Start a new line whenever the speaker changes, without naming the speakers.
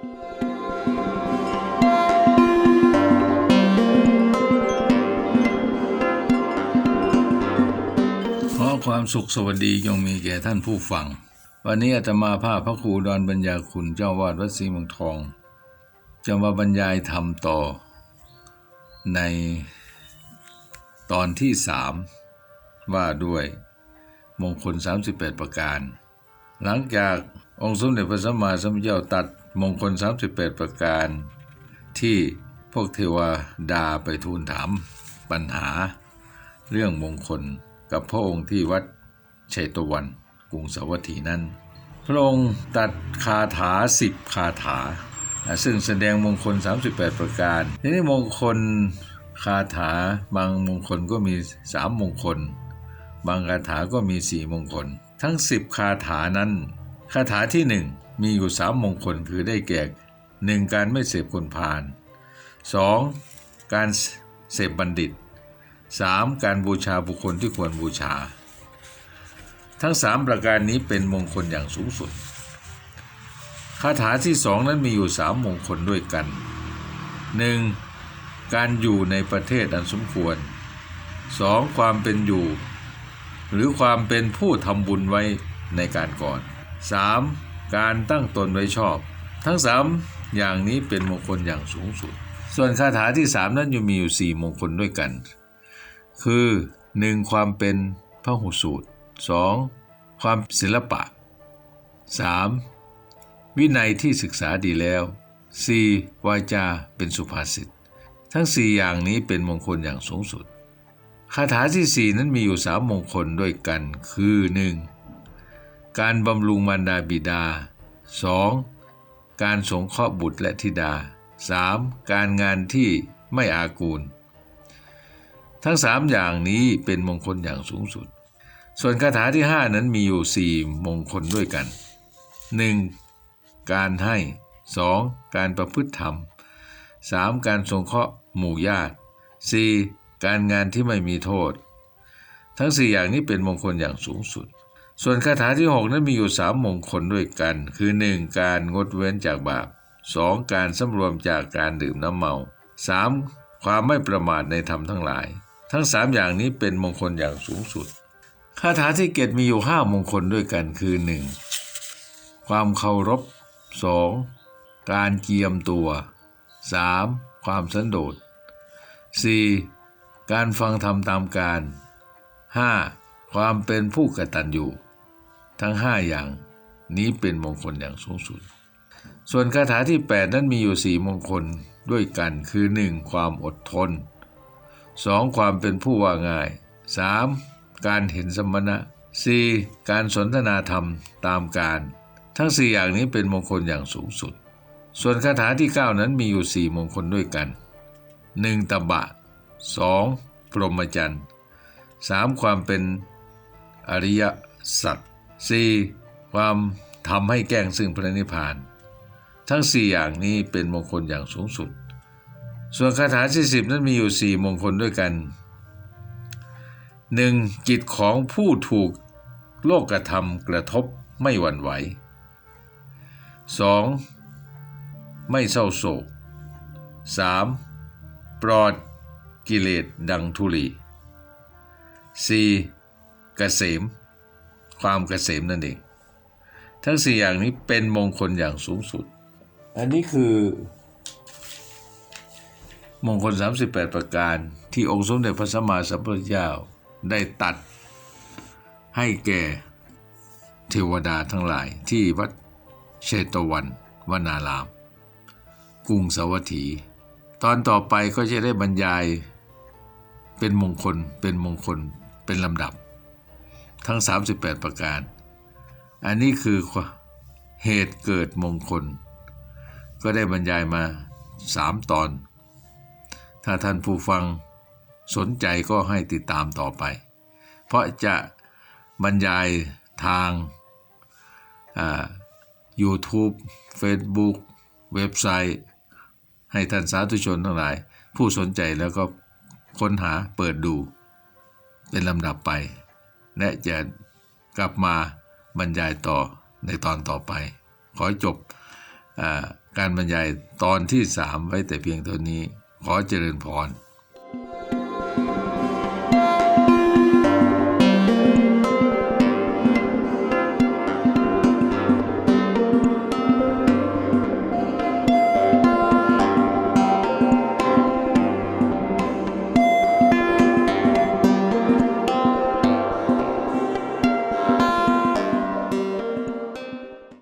ขอความสุขสวัสดีจงมีแก่ท่านผู้ฟัง วันนี้อาตมาภาพพระครูดอนปัญญาคุณเจ้าวาดวัดศรีเมืองทอง จะมาบรรยายธรรมต่อ ในตอนที่สามว่าด้วยมงคล 38 ประการ หลังจากองค์สมเด็จพระสัมมาสัมพุทธเจ้าตัด มงคล 38 ประการ ที่พวกเทวดาไปทูลถามปัญหา เรื่องมงคลกับพระองค์ที่วัดชัยตวันกรุงสาวัตถีนั้น พระองค์ตัดคาถาสิบคาถา ซึ่งแสดงมงคล 38 ประการ ทีนี้มงคลคาถาบางมงคลก็มีสามมงคล บางคาถาก็มีสี่มงคล ทั้ง10คาถานั้น คาถาที่หนึ่ง มีอยู่สามมงคลคือได้แก่หนึ่งการไม่เสพคนพาลสองการเสพบัณฑิต 3. การบูชาบุคคลที่ควรบูชา ทั้ง 3 ประการนี้เป็นมงคลอย่างสูงสุด คาถาที่สองนั้นมีอยู่สามมงคลด้วยกัน 1. การอยู่ในประเทศอันสมควร 2. ความเป็นอยู่ หรือความเป็นผู้ทำบุญไว้ในการก่อน 3. การตั้งตนไว้ชอบ ทั้ง 3 อย่างนี้เป็นมงคลอย่างสูงสุด ส่วนคาถาที่สามนั้นยังมีอยู่สี่มงคลด้วยกัน คือ 1. ความเป็นพระหุสูตร 2. ความศิลปะ 3. วินัยที่ศึกษาดีแล้ว 4. วาจาเป็นสุภาษิต ทั้ง 4 อย่างนี้เป็นมงคลอย่างสูงสุด คาถาที่ 4 นั้นมีอยู่สามมงคลด้วยกัน คือ 1. การบำรุงมารดาบิดา 2. การสงเคราะห์บุตรและธิดา 3. การงานที่ไม่อากูล ทั้งสามอย่างนี้เป็นมงคลอย่างสูงสุด ส่วนคาถาที่ห้านั้นมีอยู่สี่มงคลด้วยกัน 1. การให้ 2. การประพฤติธรรม 3. การสงเคราะห์หมู่ญาติ 4. การงานที่ไม่มีโทษ ทั้งสี่อย่างนี้เป็นมงคลอย่างสูงสุด ส่วนคาถาที่ 6 นั้นมีอยู่สามมงคลด้วยกัน คือ 1. การงดเว้นจากบาป 2. การสำรวมจากการดื่มน้ำเมา 3. ความไม่ประมาทในธรรมทั้งหลาย ทั้งสามอย่างนี้เป็นมงคลอย่างสูงสุดคาถาที่เกตมีอยู่ห้ามงคลด้วยกันคือ 1. ความเคารพ 2. การเกียมตัว 3. ความสันโดษ 4. การฟังธรรมตามการ 5. ความเป็นผู้กตัญญู ทั้ง 5 อย่างนี้เป็นมงคลอย่างสูงสุด ส่วนคาถาที่ 8 นั้นมีอยู่สี่มงคลด้วยกันคือ 1. ความอดทน 2. ความเป็นผู้ว่าง่าย 3. การเห็นสมณะ 4. การสนทนาธรรมตามการ ทั้ง 4 อย่างนี้เป็นมงคลอย่างสูงสุด ส่วนคาถาที่ 9 นั้นมีอยู่ 4 มงคลด้วยกัน 1. ตบะ 2. พรหมจรรย์ 3. ความเป็นอริยสัจ 4. ความทำให้แก้งซึ่งพระนิพพาน ทั้ง 4 อย่างนี้เป็นมงคลอย่างสูงสุด ส่วนคาถาที่สิบนั้นมีอยู่สี่มงคลด้วยกัน 1. จิตของผู้ถูกโลกธรรมกระทบไม่หวั่นไหว 2. ไม่เศร้าโศก 3. ปลอดกิเลสดังธุลี 4. เกษม ความเกษมนั่นเองทั้งสี่อย่างนี้เป็นมงคลอย่างสูงสุด อันนี้คือ มงคล 38 ประการที่องค์สมเด็จพระสัมมาสัมพุทธเจ้าได้ตัดให้แก่เทวดาทั้งหลายที่วัดเชตวันวนาราม กรุงสาวัตถี ตอนต่อไปก็จะได้บรรยายเป็นมงคลเป็นมงคลเป็นลำดับ ทั้ง 38 ประการ อันนี้คือเหตุเกิดมงคล ก็ได้บรรยายมาสามตอน ถ้าท่านผู้ฟังสนใจก็ให้ติดตามต่อไป เพราะจะบรรยายทาง YouTube Facebook เว็บไซต์ ให้ท่านสาธุชนทั้งหลาย ผู้สนใจแล้วก็ค้นหาเปิดดู เป็นลำดับไป และจะกลับมาบรรยายต่อในตอนต่อไป ขอจบอการบรรยายตอนที่สามไว้แต่เพียงเท่านี้ ขอเจริญพร